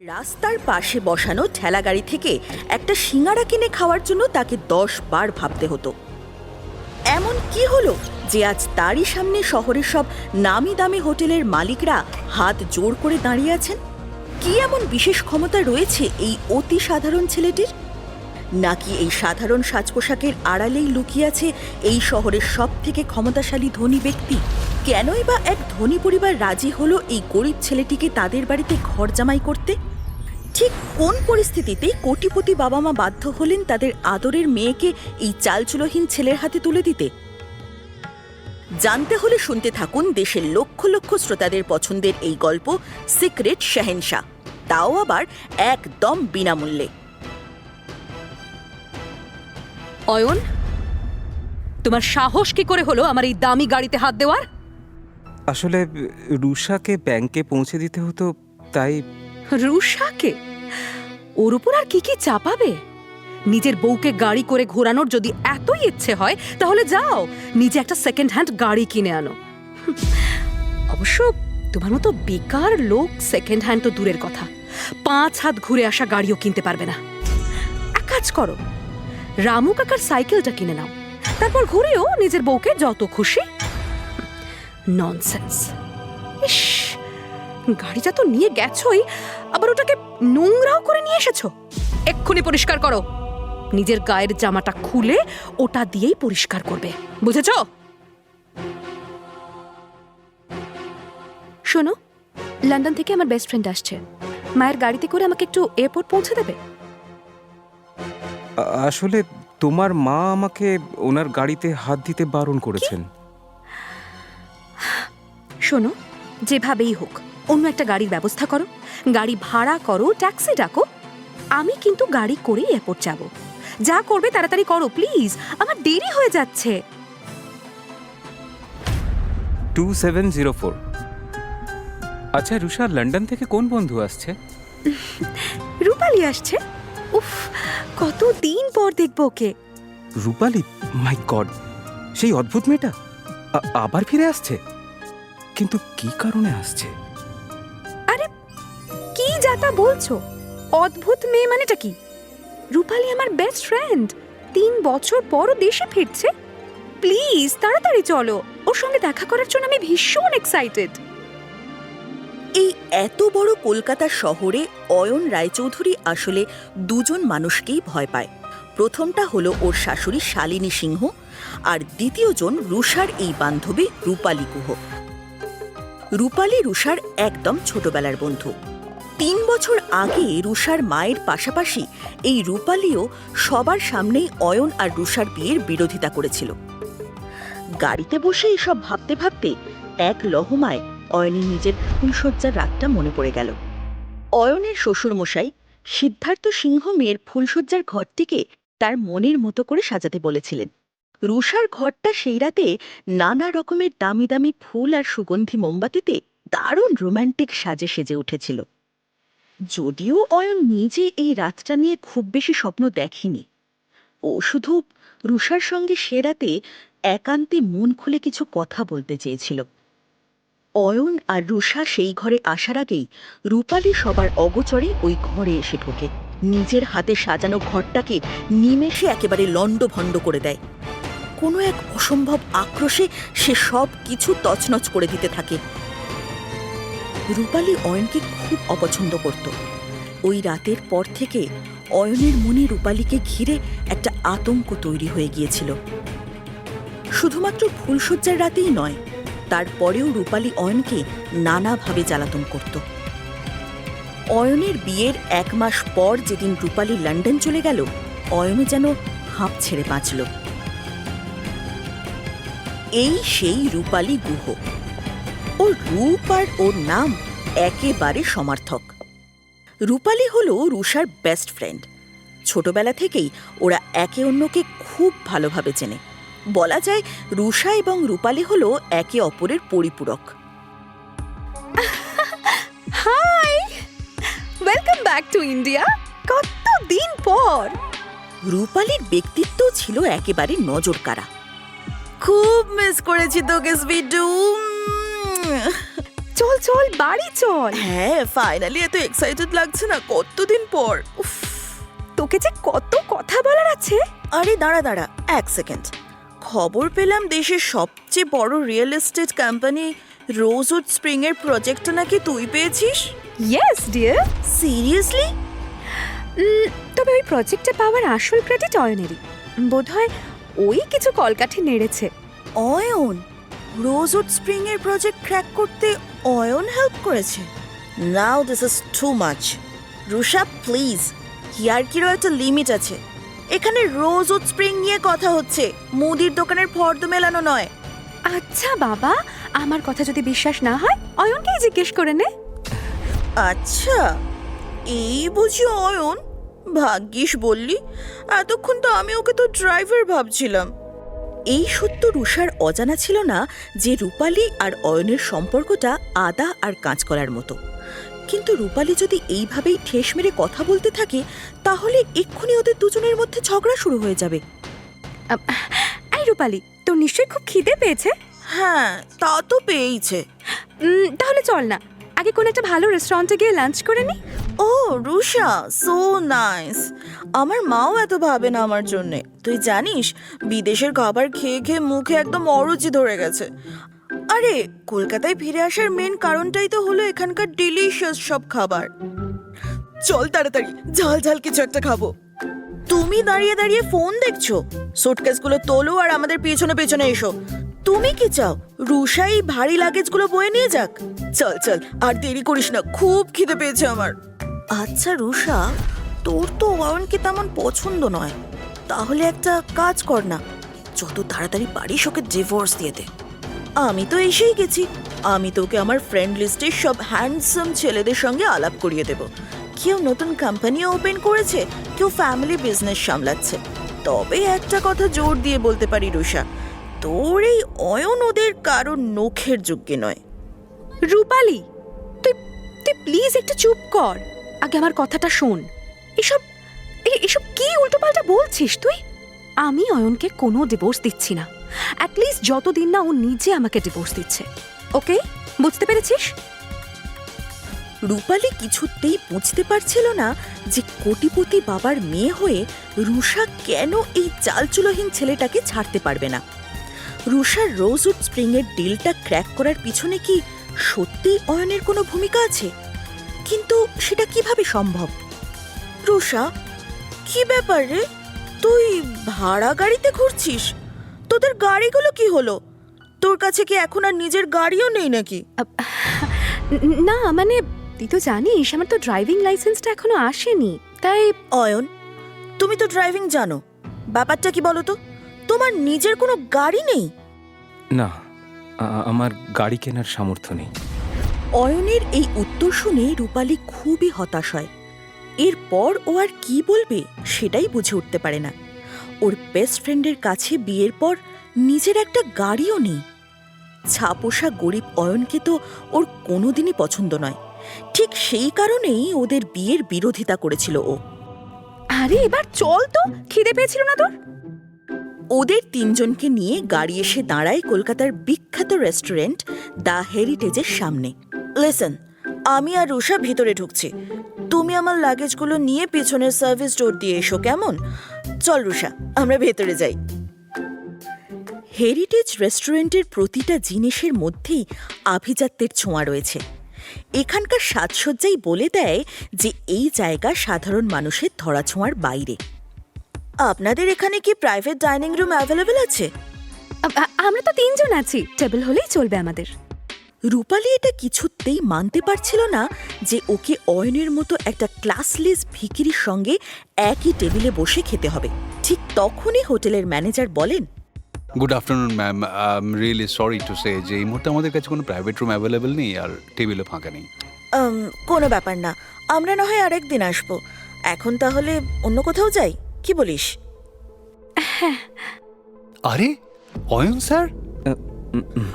রাস্তার পাশে বসানো ঠেলাগাড়ি থেকে একটা সিঙ্গারা কিনে খাওয়ার জন্য তাকে দশ বার ভাবতে হতো। এমন কি হলো যে আজ তারই সামনে শহরের সব নামি দামি হোটেলের মালিকরা হাত জোর করে দাঁড়িয়ে আছেন? কি এমন বিশেষ ক্ষমতা রয়েছে এই অতি সাধারণ ছেলেটির? নাকি এই সাধারণ সাজ পোশাকের আড়ালেই লুকিয়ে আছে এই শহরের সব থেকে ক্ষমতাশালী ধনী ব্যক্তি? কেনই বা এক ধনী পরিবার রাজি হলো এই গরিব ছেলেটিকে তাদের বাড়িতে ঘর জামাই করতে? ঠিক কোন পরিস্থিতিতে কোটিপতি বাবা মা বাধ্য হলেন তাদের আদরের মেয়েকে এই চালচুলোহীন ছেলের হাতে তুলে দিতে? জানতে হলে শুনতে থাকুন দেশের লক্ষ লক্ষ শ্রোতাদের পছন্দের এই গল্প, সিক্রেট শাহেনশা তাও আবার একদম বিনামূল্যে। অয়ন তোমার সাহস কি করে হলো আমার এই দামি গাড়িতে হাত দেওয়ার? আসলে রুষাকে ব্যাংকে পৌঁছে দিতে হতো তাই রুষাকে ওর উপর আর কি কি চাপাবে? নিজের বউকে গাড়ি করে ঘোরানোর যদি এতই ইচ্ছে হয় তাহলে যাও নিজে একটা সেকেন্ড হ্যান্ড গাড়ি কিনে আনো। অবশ্য তোমার মতো বেকার লোক সেকেন্ড হ্যান্ড তো দূরের কথা। পাঁচ হাত ঘুরে আসা গাড়িও কিনতে পারবে না। এক কাজ করো রামু কাকার সাইকেলটা কিনে নাও। তারপর ঘুরেও নিজের বউকে যত খুশি। ননসেন্স ইস, গাড়িটা তো নিয়ে গেছই, আবার ওটাকে নোংরাও করে নিয়ে এসেছ। এক্ষুনি পরিষ্কার করো। নিজের গায়ের জামাটা খুলে ওটা দিয়েই পরিষ্কার করবে। বুঝেছ? শোনো, লন্ডন থেকে আমার বেস্ট ফ্রেন্ড আসছে। মায়ের গাড়িতে করে আমাকে একটু এয়ারপোর্ট পৌঁছে দেবে? আসলে তোমার মা আমাকে ওনার গাড়িতে হাত দিতে বারণ করেছেন। শোনো যেভাবেই হোক অন্য একটা গাড়ির ব্যবস্থা করো। গাড়ি ভাড়া করো ট্যাক্সি ডাকো। আমি কিন্তু গাড়ি করেই এয়ারপোর্ট যাব। যা করবে তাড়াতাড়ি করো প্লিজ। আমার দেরি হয়ে যাচ্ছে। Two seven zero four. আচ্ছা রুষা লন্ডন থেকে কোন বন্ধু আসছে? রূপালি আসছে? উফ কত দিন পর দেখব ওকে? রূপালি মাই গড সেই অদ্ভুত মেয়েটা? আবার ফিরে আসছে? কিন্তু কি কারণে আসছে? আরে কি যাতা বলছো? অদ্ভুত মেয়ে মানেটা কি? রূপালি আমার বেস্ট ফ্রেন্ড তিন বছর পরও দেশে ফিরছে। প্লিজ তাড়াতাড়ি চলো। ওর সঙ্গে দেখা করার জন্য আমি ভীষণ এক্সাইটেড এই এত বড় কলকাতা শহরে অয়ন রায়চৌধুরী আসলে দুজন মানুষকেই ভয় পায়। প্রথমটা হলো ওর শাশুড়ি শালিনী সিংহ আর দ্বিতীয়জন রুষার এই বান্ধবী রূপালী গুহ। রূপালী রুষার একদম ছোটবেলার বন্ধু। তিন বছর আগে রুষার মায়ের পাশাপাশি এই রূপালীও সবার সামনেই অয়ন আর রুষার বিয়ের বিরোধিতা করেছিল। গাড়িতে বসে এসব ভাবতে ভাবতে এক লহমায় অয়নের নিজের ফুলশয্যার রাতটা মনে পড়ে গেল। অয়নের শ্বশুরমশাই সিদ্ধার্থ সিংহ মেয়ের ফুলশয্যার ঘরটিকে তার মনের মতো করে সাজাতে বলেছিলেন। রুষার ঘরটা সেই রাতে নানা রকমের দামি দামি ফুল আর সুগন্ধি মোমবাতিতে দারুণ রোমান্টিক সাজে সেজে উঠেছিল। যদিও অয়ন নিজে এই রাতটা নিয়ে খুব বেশি স্বপ্ন দেখেনি। ও শুধু রুষার সঙ্গে সে রাতে একান্তে মন খুলে কিছু কথা বলতে চেয়েছিল। অয়ন আর রুষা সেই ঘরে আসার আগেই রূপালী সবার অগোচরে ওই ঘরে এসে ঢোকে। নিজের হাতে সাজানো ঘরটাকে নিমেষে একেবারে লণ্ডভণ্ড করে দেয়। কোনো এক অসম্ভব আক্রোশে সে সব কিছু তছনছ করে দিতে থাকে। রূপালী অয়নকে খুব অপছন্দ করত। ওই রাতের পর থেকে অয়নের মনে রূপালীকে ঘিরে একটা আতঙ্ক তৈরি হয়ে গিয়েছিল। শুধুমাত্র ফুলশয্যার রাতেই নয় তারপরেও রূপালী অয়নকে নানাভাবে জ্বালাতন করত। অয়নের বিয়ের এক মাস পর যেদিন রূপালী লন্ডন চলে গেল, অয়নও যেন হাঁপ ছেড়ে বাঁচল। এই সেই রূপালী গুহ। ওর রূপ আর ওর নাম একেবারে সমার্থক। রূপালী হলো রুষার বেস্ট ফ্রেন্ড ছোটবেলা থেকেই ওরা একে অন্যকে খুব ভালোভাবে চেনে। বলা যায় রুষা এবং রূপালী হলো একে অপরের পরিপূরক। Hi! Welcome back to India কত দিন পর। রূপালীর ব্যক্তিত্ব ছিল একেবারে নজর কাড়া খুব মিস করেছি তোকে স্পিডু। চল চল বাড়ি চল। হ্যাঁ ফাইনালি এত এক্সাইটেড লাগছে না কতদিন পর। উফ তোকে যে কত কথা বলার আছে। আরে দাঁড়া দাঁড়া এক সেকেন্ড খবর পেলাম দেশের সবচেয়ে বড় real estate company Rosewood Spring এর প্রজেক্টটা নাকি তুই পেয়েছিস? ইয়েস ডিয়ার সিরিয়াসলি তবে ওই প্রজেক্টে পাওয়ার আসল ক্রেডিট অয়নেরই। বোধহয় ওই কিছু কলকাঠি নেড়েছে। অয়ন? রোজউড স্প্রিং এর প্রজেক্ট ক্র্যাক করতে অয়ন হেল্প করেছে? Now this is too much Rusha please ইয়ার্কিরও একটা লিমিট আছে। এখানে রোজ উড স্প্রিং নিয়ে কথা হচ্ছে। মুদির দোকানের ফর্দ মেলানো নয়। আচ্ছা বাবা। আমার কথা যদি বিশ্বাস না হয় অয়নকেই জিজ্ঞেস করে নে। আচ্ছা এই বুঝি অয়ন? ভাগ্যিস বললি। এতক্ষণ তো আমি ওকে তো ড্রাইভার ভাবছিলাম। এই সত্য রুষার অজানা ছিল না যে রূপালী আর অয়নের সম্পর্কটা আদা আর কাঁচকলার মতো। কিন্তু রূপালী যদি এইভাবেই ঠেস মেরে কথা বলতে থাকে তাহলে এক্ষুনি ওদের দুজনের মধ্যে ঝগড়া শুরু হয়ে যাবে। আম, এই রূপালি তোর নিশ্চয়ই খুব খিদে পেয়েছে? হ্যাঁ তা তো পেয়েইছে। তাহলে চল না আগে কোন একটা ভালো রেস্টুরেন্টে গিয়ে লাঞ্চ করে নি? ও রুষা সো নাইস আমার মাও এত ভাবে না আমার জন্যে। তুই জানিস বিদেশের খাবার খেয়ে খেয়ে মুখে একদম অরুচি ধরে গেছে। আরে, কলকাতায় ফিরে আসার মেন কারণটাই তো হলো এখানকার ডিলিশিয়াস সব খাবার। চল তাড়াতাড়ি, ঝাল ঝাল কিছু একটা খাব। তুমি দাঁড়িয়ে দাঁড়িয়ে ফোন দেখছ? সুটকেসগুলো তোলো আর আমাদের পেছনে পেছনে এসো। তুমি কি চাও? রুষা এই ভারী লাগেজগুলো বয়ে নিয়ে যাক? চল চল, আর দেরি করিস না, খুব খিদে পেয়েছে আমার। আচ্ছা রুষা তোর তো অয়নকে তেমন পছন্দ নয়। তাহলে একটা কাজ কর না, যত তাড়াতাড়ি পারিস ওকে ডিভোর্স দিয়ে দে। আমি তো এসেই গেছি। আমি তোকে আমার ফ্রেন্ড লিস্টের সব হ্যান্ডসাম ছেলেদের সঙ্গে আলাপ করিয়ে দেব। কেউ নতুন কোম্পানি ওপেন করেছে, কেউ ফ্যামিলি বিজনেস সামলাচ্ছে। তবে একটা কথা জোর দিয়ে বলতে পারি রুষা তোর এই অয়ন ওদের কারোর নখের যোগ্য নয়। রূপালি, তুই তুই প্লিজ একটু চুপ কর। আগে আমার কথাটা শোন। এসব এসব কি উল্টোপাল্টা বলছিস তুই? আমি অয়নকে কোনো ডিভোর্স দিচ্ছি না। অ্যাটলিস্ট যতদিন না ও নিজে আমাকে ডিভোর্স দিচ্ছে। ওকে? বুঝতে পেরেছিস? রূপালী কিছুতেই বুঝতে পারছিল না যে কোটিপতি বাবার মেয়ে হয়ে রুষা কেন এই চালচুলোহীন ছেলেটাকে ছাড়তে পারবে না। রুষার রোজউড স্প্রিং এর ডিলটা ক্র্যাক করার পিছনে কি সত্যি অয়নের কোনো ভূমিকা আছে? কিন্তু সেটা কীভাবে সম্ভব? রুষা, কি ব্যাপার রে? তুই ভাড়া গাড়িতে ঘুরছিস? তোদের গাড়িগুলো কি হলো? তোর কাছে কি এখন আর নিজের গাড়িও নেই নাকি? না মানে তুই তো জানিস আমার তো ড্রাইভিং লাইসেন্সটা এখনও আসেনি তাই অয়ন তুমি তো ড্রাইভিং জানো। ব্যাপারটা কি বলো তো তোমার নিজের কোনো গাড়ি নেই? না আমার গাড়ি কেনার সামর্থ্য নেই। অয়নের এই উত্তর শুনে রূপালী খুবই হতাশ হয়। এরপর ও আর কি বলবে সেটাই বুঝে উঠতে পারে না। ওর বেস্ট ফ্রেন্ডের কাছে বিয়ের পর নিজের একটা গাড়িও নেই। ছাপোষা গরিব অয়নকে তো ওর কোনোদিনই পছন্দ নয়। ঠিক সেই কারণেই ওদের বিয়ের বিরোধিতা করেছিল ও। আরে এবার চল তো খিদে পেয়েছিল না তোর? ওদের তিনজনকে নিয়ে গাড়ি এসে দাঁড়ায় কলকাতার বিখ্যাত রেস্টুরেন্ট দ্য হেরিটেজের সামনে। লেসন আমি আর রুষা ভিতরে ঢুকছি। তুমি আমার লাগেজগুলো নিয়ে পেছনের সার্ভিস ডোর দিয়ে এসো, কেমন? চল রুষা আমরা ভেতরে যাই। হেরিটেজ রেস্টুরেন্টের প্রতিটা জিনিসের মধ্যেই আভিজাত্যের ছোঁয়া রয়েছে। এখানকার সাজসজ্জাই বলে দেয় যে এই জায়গা সাধারণ মানুষের ধরাছোঁয়ার বাইরে। আপনাদের এখানে কি প্রাইভেট ডাইনিং রুম অ্যাভেলেবেল আছে? আমরা তো তিনজন আছি। টেবিল হলেই চলবে আমাদের। রূপালী এটা কিছুতেই মানতে পারছিল না যে ওকে অয়নের মতো একটা ক্লাসলেস ভিকিরির সঙ্গে একই টেবিলে বসে খেতে হবে। ঠিক তখনই হোটেলের ম্যানেজার বলেন good afternoon ma'am. I am really sorry to say যে এই মুহূর্তে আমাদের কাছে কোনো প্রাইভেট রুম অ্যাভেলেবেল নেই আর টেবিলও ফাঁকা নেই। "উম, কোনো ব্যাপার না। আমরা না হয় আরেকদিন আসব। এখন তাহলে অন্য কোথাও যাই? কি বলিস? আরে অয়ন স্যার?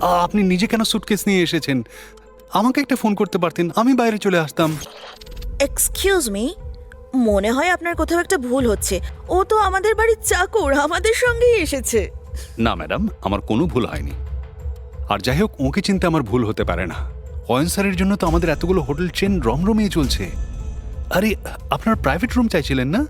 আপনি নিজে কেন সুটকেস নিয়ে এসেছেন? আমাকে একটা ফোন করতে পারতেন আমি বাইরে চলে আসতাম। এক্সকিউজ মি মনে হয় আপনার কোথাও একটা ভুল হচ্ছে। ও তো আমাদের বাড়ির চাকর আমাদের সঙ্গেই এসেছে। না ম্যাডাম আমার কোনো ভুল হয়নি। আর যাই হোক ওকে চিনতে আমার ভুল হতে পারে না। অয়ন স্যারের জন্য তো আমাদের এতগুলো হোটেল চেন রমরমিয়ে চলছে। আরে আপনার প্রাইভেট রুম চাইছিলেন না?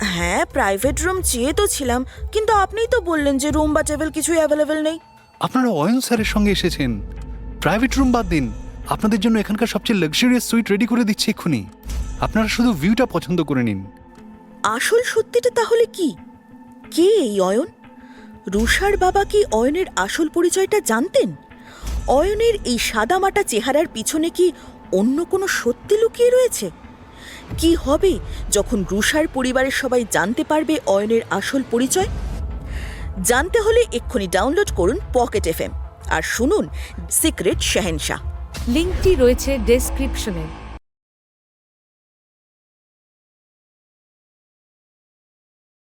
হ্যাঁ প্রাইভেট রুম চেয়ে তো ছিলাম কিন্তু আপনিই তো বললেন যে রুম বা টেবিল কিছুই অ্যাভেলেবেল নেই। আপনারা অয়ন স্যারের সঙ্গে এসেছেন। প্রাইভেট রুম বাদ দিন। আপনাদের জন্য এখানকার সবচেয়ে লাক্সারিয়াস সুইট রেডি করে দিচ্ছি এক্ষুনি। আপনারা শুধু ভিউটা পছন্দ করে নিন। আসল সত্যিটা তাহলে কি? কে এই অয়ন? রুষার বাবা কি অয়নের আসল পরিচয়টা জানতেন? অয়নের এই সাদামাটা চেহারার পিছনে কি অন্য কোনো সত্যি লুকিয়ে রয়েছে? কি হবে যখন রুষার পরিবারের সবাই জানতে পারবে অয়নের আসল পরিচয়? জানতে হলে এক্ষুনি ডাউনলোড করুন পকেট এফ আর শুনুন সিক্রেট শাহেনশাহ। লিঙ্কটি রয়েছে ডেসক্রিপশনে।